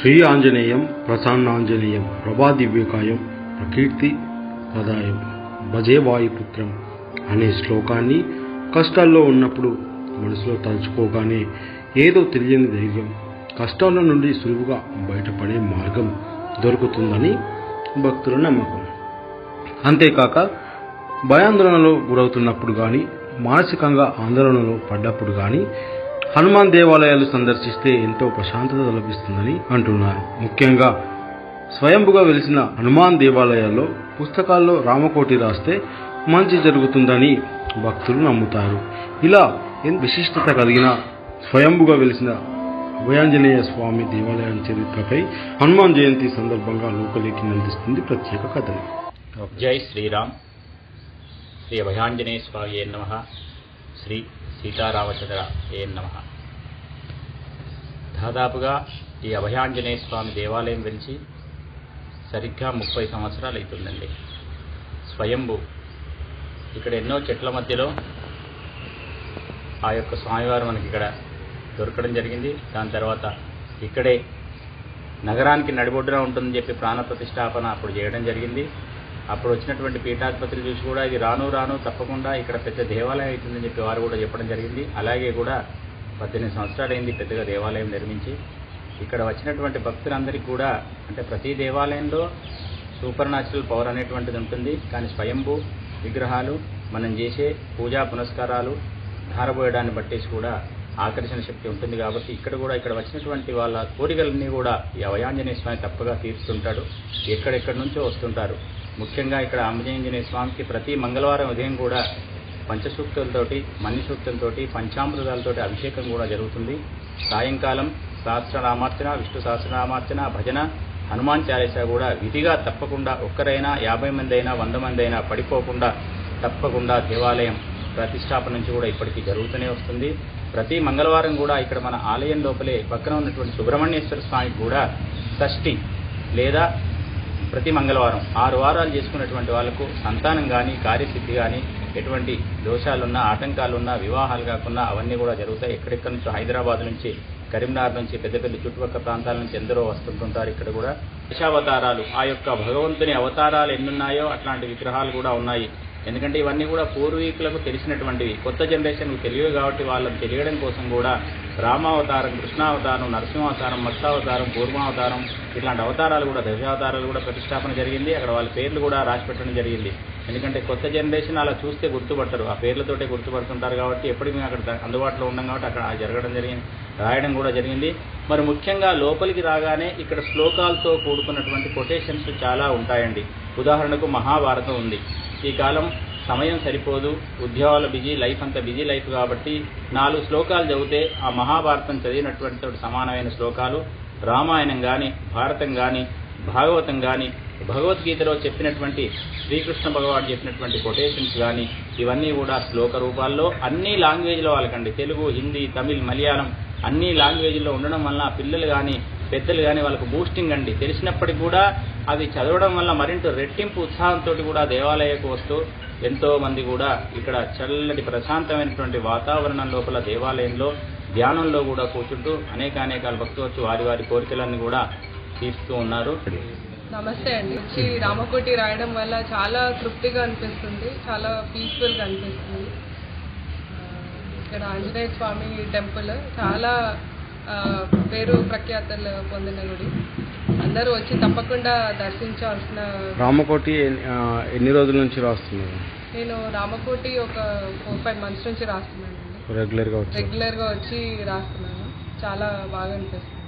శ్రీ ఆంజనేయం ప్రసన్నాంజనేయం ప్రభాదివ్యకాయం ప్రకీర్తి ప్రదాయం భజే వాయుపుత్రం అనే శ్లోకాన్ని కష్టాల్లో ఉన్నప్పుడు మనసులో తలుచుకోగానే ఏదో తెలియని ధైర్యం కష్టాల నుండి సులువుగా బయటపడే మార్గం దొరుకుతుందని భక్తుల నమ్మకం. అంతేకాక భయాందోళనలో గురవుతున్నప్పుడు కానీ మానసికంగా ఆందోళనలో పడ్డప్పుడు కానీ హనుమాన్ దేవాలయాలు సందర్శిస్తే ఎంతో ప్రశాంతత లభిస్తుందని అంటున్నారు. ముఖ్యంగా స్వయంభుగా వెలిసిన హనుమాన్ దేవాలయాల్లో పుస్తకాల్లో రామకోటి రాస్తే మంచి జరుగుతుందని భక్తులు నమ్ముతారు. ఇలా విశిష్టత కలిగిన స్వయంభుగా వెలిసిన అభయాంజనేయ స్వామి దేవాలయం చరిత్రపై హనుమాన్ జయంతి సందర్భంగా లోకలేకి అందిస్తుంది ప్రత్యేక కథలు జై శ్రీరామ్. శ్రీ అభయాంజనేయ స్వామి నమ. శ్రీ సీతారామచంద్ర ఏ నమ. దాదాపుగా ఈ అభయాంజనేయ స్వామి దేవాలయం వెలిచి సరిగ్గా ముప్పై సంవత్సరాలు అవుతుందండి స్వయంభు. ఇక్కడ ఎన్నో చెట్ల మధ్యలో ఆ యొక్క స్వామివారు మనకి ఇక్కడ దొరకడం జరిగింది. దాని తర్వాత ఇక్కడే నగరానికి నడిబొడ్డున ఉంటుందని చెప్పి ప్రాణ ప్రతిష్టాపన అప్పుడు చేయడం జరిగింది. అప్పుడు వచ్చినటువంటి పీఠాధిపతులు చూసి కూడా ఇది రాను రాను తప్పకుండా ఇక్కడ పెద్ద దేవాలయం అవుతుందని చెప్పి వారు కూడా చెప్పడం జరిగింది. అలాగే కూడా పద్దెనిమిది సంవత్సరాలైంది పెద్దగా దేవాలయం నిర్మించి. ఇక్కడ వచ్చినటువంటి భక్తులందరికీ కూడా అంటే ప్రతి దేవాలయంలో సూపర్ న్యాచురల్ పవర్ అనేటువంటిది ఉంటుంది. కానీ స్వయంభూ విగ్రహాలు మనం చేసే పూజా పునస్కారాలు ధారపోయడాన్ని బట్టేసి కూడా ఆకర్షణ శక్తి ఉంటుంది కాబట్టి ఇక్కడ కూడా ఇక్కడ వచ్చినటువంటి వాళ్ళ కోరికలన్నీ కూడా ఈ అవయాంజనేయ స్వామి తప్పగా తీరుస్తుంటాడు ఎక్కడెక్కడి నుంచో వస్తుంటారు. ముఖ్యంగా ఇక్కడ ఆంజనేయ స్వామికి ప్రతి మంగళవారం ఉదయం కూడా పంచసూక్తులతోటి మన్ని సూక్తులతోటి పంచామృతాలతోటి అభిషేకం కూడా జరుగుతుంది. సాయంకాలం సహస్రనామార్చన విష్ణు సహస్రనామార్చన భజన హనుమాన్ చాలీసా కూడా విధిగా తప్పకుండా ఒక్కరైనా యాభై మంది అయినా వంద మంది అయినా పడిపోకుండా తప్పకుండా దేవాలయం ప్రతిష్టాపన నుంచి కూడా ఇప్పటికీ జరుగుతూనే వస్తుంది. ప్రతి మంగళవారం కూడా ఇక్కడ మన ఆలయం లోపలే పక్కన ఉన్నటువంటి సుబ్రహ్మణ్యేశ్వర స్వామికి కూడా షష్ఠి లేదా ప్రతి మంగళవారం ఆరు వారాలు చేసుకున్నటువంటి వాళ్ళకు సంతానం కానీ కార్యసిద్ధి కానీ ఎటువంటి దోషాలున్నా ఆటంకాలున్నా వివాహాలు కాకుండా అవన్నీ కూడా జరుగుతాయి. ఎక్కడెక్కడి నుంచో హైదరాబాద్ నుంచి కరీంనగర్ నుంచి పెద్ద పెద్ద చుట్టుపక్కల ప్రాంతాల నుంచి ఎందరో వస్తుంటుంటారు ఇక్కడ కూడా. దశావతారాలు ఆ యొక్క భగవంతుని అవతారాలు ఎన్నున్నాయో అట్లాంటి విగ్రహాలు కూడా ఉన్నాయి. ఎందుకంటే ఇవన్నీ కూడా పూర్వీకులకు తెలిసినటువంటివి. కొత్త జనరేషన్కు తెలియవు కాబట్టి వాళ్ళకి తెలియడం కోసం కూడా రామావతారం కృష్ణావతారం నరసింహావతారం మత్స్యావతారం కూర్మావతారం ఇట్లాంటి అవతారాలు కూడా దశావతారాలు కూడా ప్రతిష్టాపన జరిగింది. అక్కడ వాళ్ళ పేర్లు కూడా రాసి పెట్టడం జరిగింది. ఎందుకంటే కొత్త జనరేషన్ అలా చూస్తే గుర్తుపట్టరు ఆ పేర్లతోటే గుర్తుపడుతుంటారు కాబట్టి ఎప్పటికీ మేము అక్కడ అందుబాటులో ఉన్నాం కాబట్టి అక్కడ జరగడం జరిగింది. రాయడం కూడా జరిగింది. మరి ముఖ్యంగా లోపలికి రాగానే ఇక్కడ శ్లోకాలతో కూడుకున్నటువంటి కొటేషన్స్ చాలా ఉంటాయండి. ఉదాహరణకు మహాభారతం ఉంది. ఈ కాలం సమయం సరిపోదు ఉద్యోగాల బిజీ లైఫ్ అంతా బిజీ లైఫ్ కాబట్టి నాలుగు శ్లోకాలు చదివితే ఆ మహాభారతం చదివినటువంటి సమానమైన శ్లోకాలు. రామాయణం కానీ భారతం కానీ భాగవతం కానీ భగవద్గీతలో చెప్పినటువంటి శ్రీకృష్ణ భగవాన్ చెప్పినటువంటి కొటేషన్స్ కానీ ఇవన్నీ కూడా శ్లోక రూపాల్లో. అన్ని లాంగ్వేజ్లో వాళ్ళకండి. తెలుగు హిందీ తమిళ్ మలయాళం అన్ని లాంగ్వేజ్లో ఉండడం వల్ల పిల్లలు కానీ పెద్దలు కానీ వాళ్ళకు బూస్టింగ్ అండి. తెలిసినప్పటికీ కూడా అది చదవడం వల్ల మరింత రెట్టింపు ఉత్సాహంతో కూడా దేవాలయకు వస్తూ ఎంతో మంది కూడా ఇక్కడ చల్లటి ప్రశాంతమైనటువంటి వాతావరణం లోపల దేవాలయంలో ధ్యానంలో కూడా కూర్చుంటూ అనేక అనేక భక్తులు వచ్చి వారి వారి కోరికలన్నీ కూడా తీస్తూ ఉన్నారు. నమస్తే అండి. వచ్చి రామకోటి రాయడం వల్ల చాలా తృప్తిగా అనిపిస్తుంది చాలా పీస్ఫుల్గా అనిపిస్తుంది. ఇక్కడ ఆంజనేయ స్వామి టెంపుల్ చాలా పేరు ప్రఖ్యాతలు పొందిన గుడి. అందరూ వచ్చి తప్పకుండా దర్శించాల్సిన రామకోటి ఎన్ని రోజుల నుంచి రాస్తున్నారు? నేను రామకోటి ఒక ఫోర్ ఫైవ్ మంత్స్ నుంచి రాస్తున్నానండి. రెగ్యులర్గా రెగ్యులర్గా వచ్చి రాస్తున్నాను. చాలా బాగా అనిపిస్తుంది.